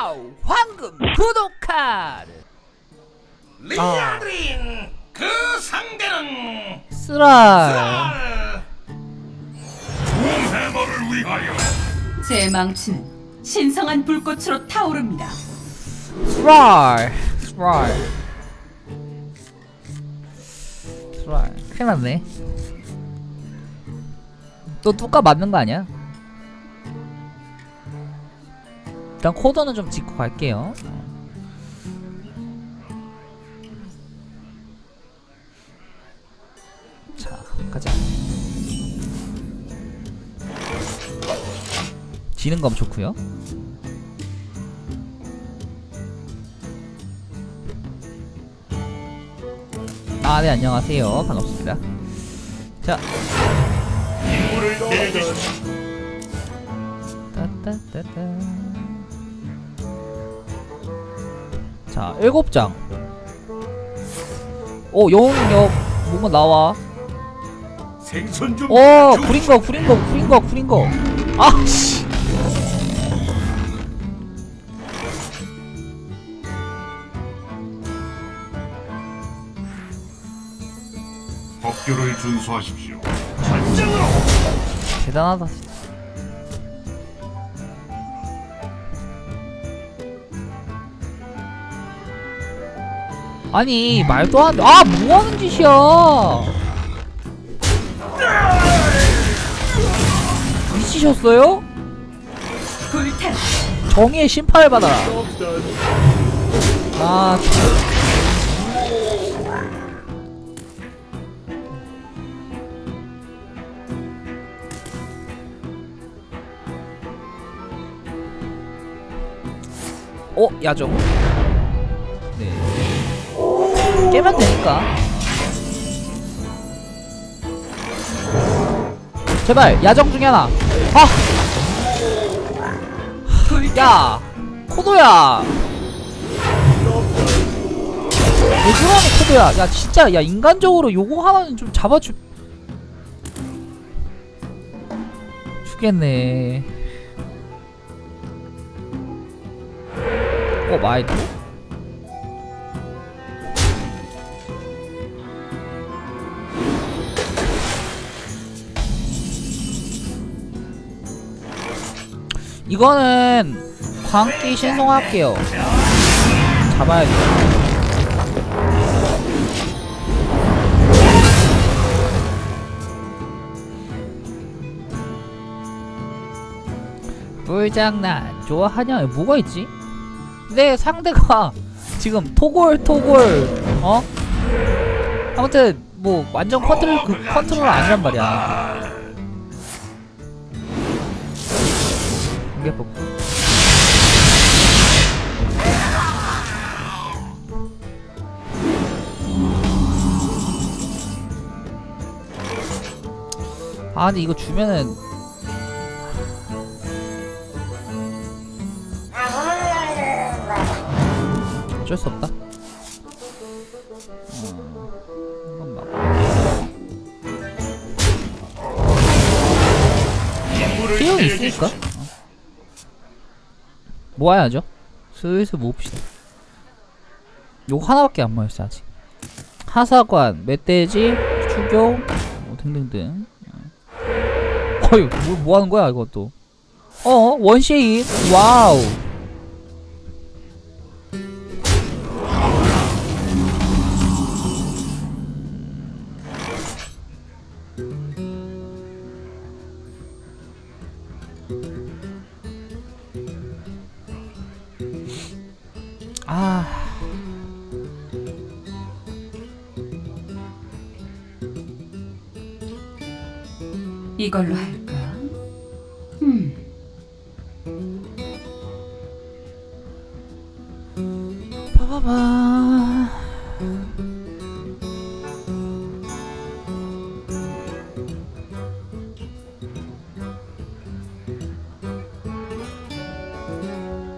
와우 황금 구독카드 리아드린 그 상대는 쓰라 쌀 해머를 위하여. 제 망치는 신성한 불꽃으로 타오릅니다. 쓰라 쓰라 쓰라 큰일 났네. 또 뚜까 맞는 거 아니야? 일단 코드는 좀 짚고 갈게요 자 가자 지는 건 좋고요 아, 네, 안녕하세요. 반갑습니다. 자. 따따따따. 자, 일곱 장. 오, 영웅력 뭔가 나와. 생선 좀 오, 구린 거, 구린 거, 구린 거, 구린 거. 아, 씨. 법규를 준수하십시오. 전장으로 대단하다. 진짜. 아니 말도 안 돼. 아 뭐하는 짓이야? 미치셨어요? 정의의 심판을 받아라. 아. 어, 야정. 네. 깨면 되니까. 제발 야정 중에 하나. 아, 야, 코도야. 왜 그러니 코도야? 야 진짜 야 인간적으로 요거 하나는 좀 잡아주. 죽겠네. 어 마이도? 이거는 광기 신송할게요. 잡아야 돼. 꿀장난 좋아하냐? 뭐가 있지? 내 상대가 지금 토골 토골 어? 아무튼 뭐 완전 컨트롤 그 컨트롤 아니란 말이야. 이게 뭐아 근데 이거 주면은 어쩔 수 없다. 음, 이건 막 필요는 있으니까? 어. 모아야죠. 슬슬 모읍시다. 요거 하나밖에 안 모였어 아직. 하사관, 멧돼지, 추교 뭐 등등등. 어이 뭐, 뭐 하는 거야 이것도? 어 원쉐인. 와우 아 이걸로 할까? 음, 빠바바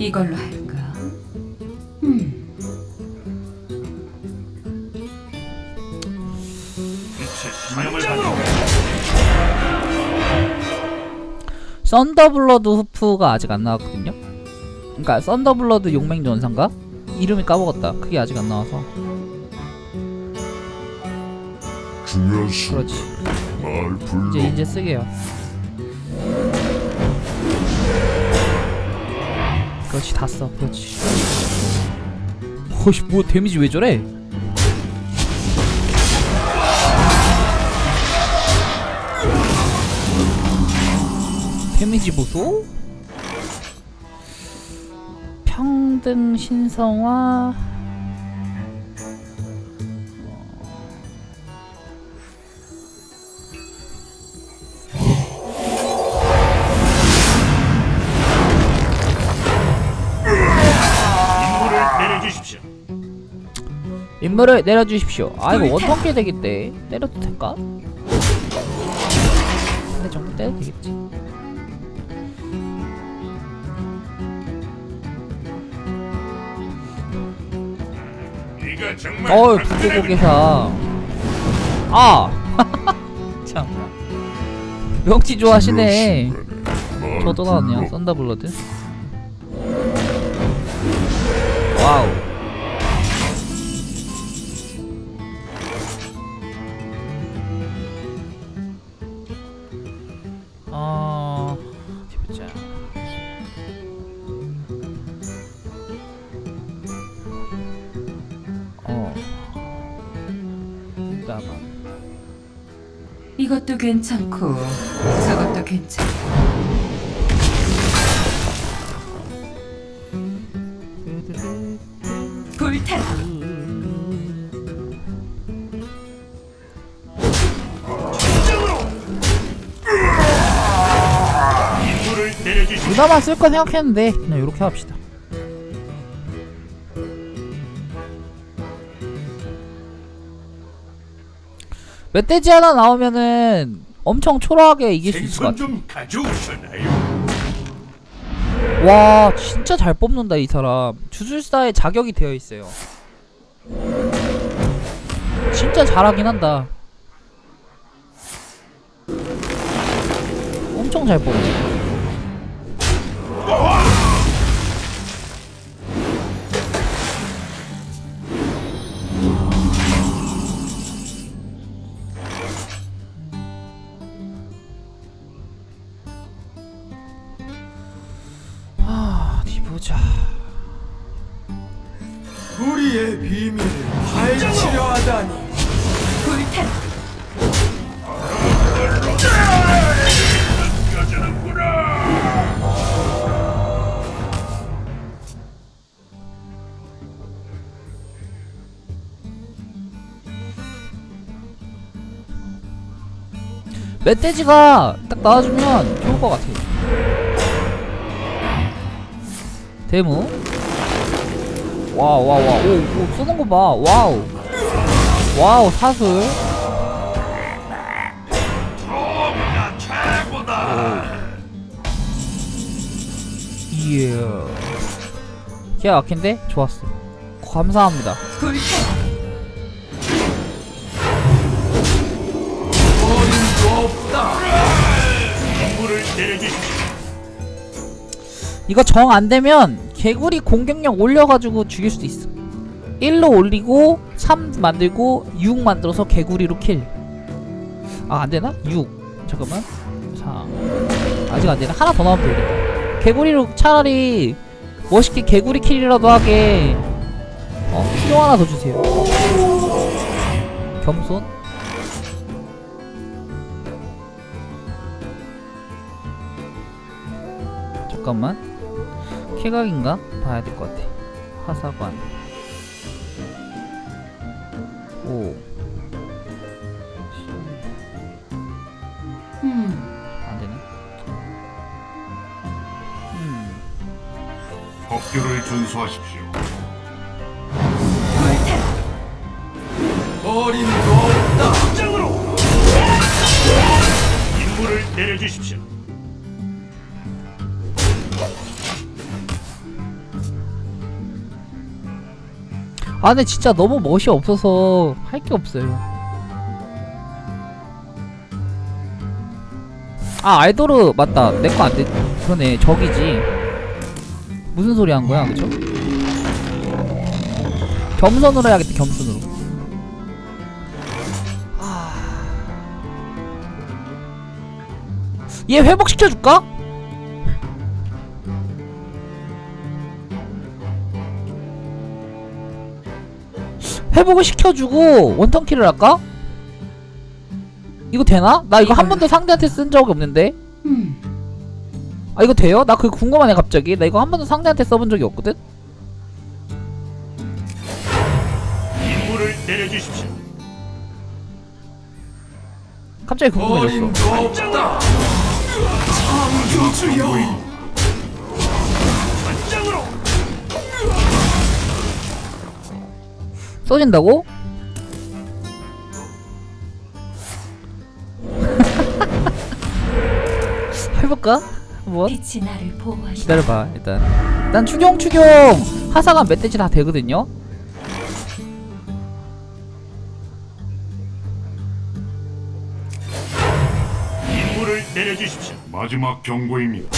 이걸로 할까? 썬더블러드 후프가 아직 안 나왔거든요 그러니까 썬더블러드 용맹 전사인가? 이름이 까먹었다. 그게 아직 안 나와서. 중요한 그렇지. 불러 이제 이제 쓰게요. 그렇지 다 써. 그렇지. 어씨 뭐 데미지 왜 저래? 데미지 보소? 평등 신성화 임무를 내려주십시오. 아 이거 원통 깨 되겠대. 때려도 될까? 근데 정도 때려도 되겠지. 어이 당근에 북고고개사. 아 참. 명치 좋아하시네. 나왔네요. 불러. 썬더블러드. 와우. 잠깐만. 이것도 괜찮고 저것도 괜찮고 내려주십시오. 누나만 쓸 거 생각했는데 그냥 이렇게 합시다. 멧돼지 하나 나오면은 엄청 초라하게 이길 수 있을 것 생선 같아. 좀 가져오셨나요? 와 진짜 잘 뽑는다 이 사람. 주술사에 자격이 되어 있어요. 진짜 잘하긴 한다. 엄청 잘 뽑네. 우리의 비밀을 파헤치려 하다니 불태라 멧돼지가 딱 나와주면 좋을 것 같아. 데모. 와우, 와우, 와우. 오, 오, 쏘는 거 봐. 와우. 와우, 최고다. 이야. 기가 막힌데? 좋았어. 감사합니다. 이거 정 안 되면 개구리 공격력 올려가지고 죽일 수도 있어. 1로 올리고 3 만들고 6 만들어서 개구리로 킬. 아, 안 되나? 6. 잠깐만. 4. 아직 안 되나? 하나 더 나오면 되겠다. 개구리로 차라리 멋있게 개구리 킬이라도 하게 어, 필요 하나 더 주세요. 겸손? 잠깐만. 쾌각인가? 봐야 될 것 같아. 화사관. 오. 음 안 되네. 음. 법규를 준수하십시오. 불태라 어림도 없다 장으로 임무를 내려주십시오. 아, 근데 진짜 너무 멋이 없어서 할 게 없어요. 아, 알도르 맞다. 내 거 안 돼. 그러네. 적이지. 무슨 소리 한 거야 그쵸? 겸손으로 해야겠다 겸손으로 아. 얘 회복시켜줄까? 회복을 시켜주고 원턴킬을 할까? 이거 되나? 나 이거 한 번도 상대한테 쓴 적이 없는데 음. 아 이거 돼요? 나 그거 궁금하네 갑자기 나 이거 한 번도 상대한테 써본 적이 없거든? 임무를 내려주십시오. 갑자기 궁금해졌어 어림도 없다 창조주여 써진다고? 해볼까? 뭐? 빛이 나를 보호하시. 기다려봐 일단 일단 추경 추경 하사가 멧돼지 다 되거든요 임무를 내려주십시오. 마지막 경고입니다.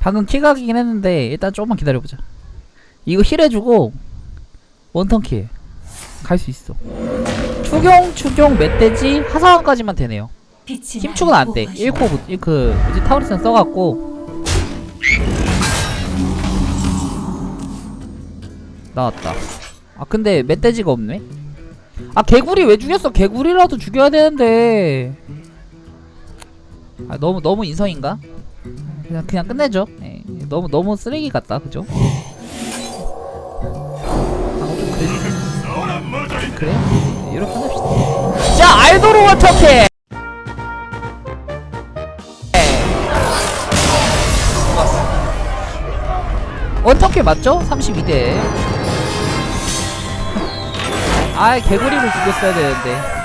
방금 킬각이긴 했는데 일단 조금만 기다려보자 이거 힐 해주고 원턴킬 갈 수 있어. 추경 추경 멧돼지 하사관까지만 되네요. 힘축은 안돼. 보호하시오. 1코 그 뭐지? 타우리스는 써갖고. 나왔다. 아 근데 멧돼지가 없네? 아 개구리 왜 죽였어? 개구리라도 죽여야 되는데. 아 너무 너무 인성인가? 그냥 그냥 끝내죠. 예, 너무 너무 쓰레기 같다. 그죠 그래? 네, 이렇게 끝냅시다 자 알도로 어떻게? 어떻게 맞죠? 32대. 아 개구리를 죽였어야 되는데